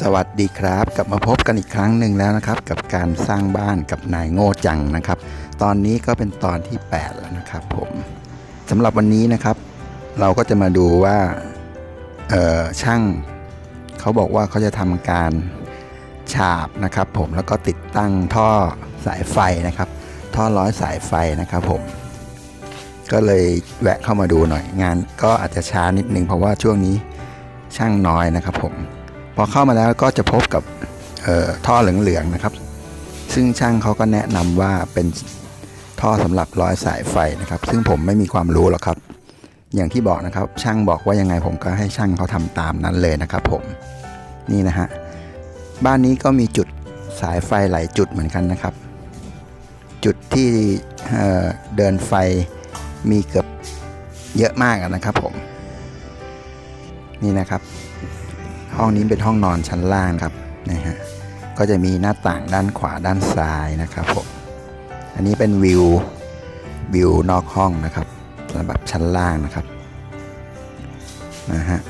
สวัสดีครับ กลับมาพบกันอีกครั้งหนึ่งแล้วนะครับ กับการสร้างบ้านกับนายโง่จังนะครับ ตอนนี้ก็เป็นตอนที่ 8 แล้วนะครับผมสำหรับวันนี้นะครับ เราก็จะมาดูว่าช่างเขาบอกว่าเขาจะทำการฉาบนะครับผมแล้วก็ติดตั้งท่อสายไฟนะครับ ท่อร้อยสายไฟนะครับผม ก็เลยแวะเข้ามาดูหน่อยงานก็อาจจะช้านิดนึงเพราะว่าช่วงนี้ ช่างน้อยนะครับผมพอเข้ามาแล้วก็จะพบกับท่อเหลืองๆนะครับ ซึ่งช่างเขาก็แนะนำว่าเป็นท่อสำหรับร้อยสายไฟนะครับ ซึ่งผมไม่มีความรู้หรอกครับ อย่างที่บอกนะครับ ช่างบอกว่ายังไงผมก็ให้ช่างเขาทำตามนั้นเลยนะครับ ผมนี่นะฮะบ้านนี้ก็มีจุดสายไฟหลายจุดเหมือนกันนะครับ จุดที่เเดินไฟมีเกือบเยอะมากนะครับผม นี่นะครับ ห้องนี้เป็นห้องนอนชั้นล่างครับนะฮะก็จะมีหน้าต่างด้านขวาด้านซ้ายนะครับผมอันนี้เป็นวิววิวนอกห้องนะครับสำหรับชั้นล่างนะครับนะฮะ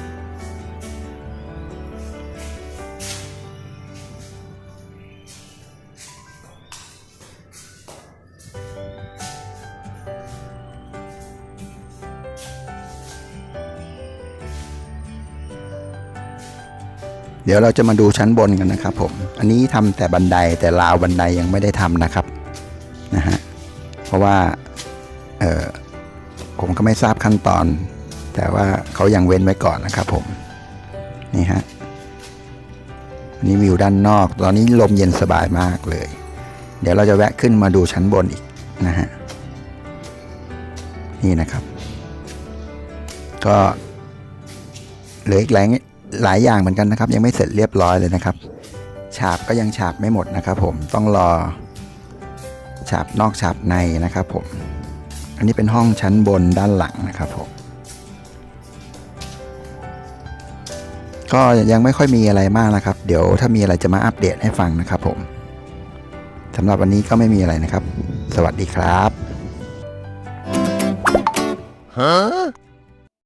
เดี๋ยวเราจะมาดูชั้นบนกันนะครับผม อันนี้ทำแต่บันไดแต่ราวบันไดยังไม่ได้ทำนะครับนะฮะ เพราะว่าเออผมก็ไม่ทราบขั้นตอน แต่ว่าเขายังเว้นไว้ก่อนนะครับผม นี่ฮะอันนี้วิวด้านนอก ตอนนี้ลมเย็นสบายมากเลย เดี๋ยวเราจะแวะขึ้นมาดูชั้นบนอีกนะฮะ นี่นะครับ ก็เหลืออีกหลาย หลายอย่างเหมือนกันนะครับ ยังไม่เสร็จเรียบร้อยเลยนะครับ ฉาบก็ยังฉาบไม่หมดนะครับ ผมต้องรอ ฉาบนอกฉาบในนะครับผม อันนี้เป็นห้องชั้นบนด้านหลังนะครับผมก็ยังไม่ค่อยมีอะไรมากนะครับ เดี๋ยวถ้ามีอะไรจะมาอัปเดตให้ฟังนะครับผมสำหรับวันนี้ก็ไม่มีอะไรนะครับ สวัสดีครับ Huh?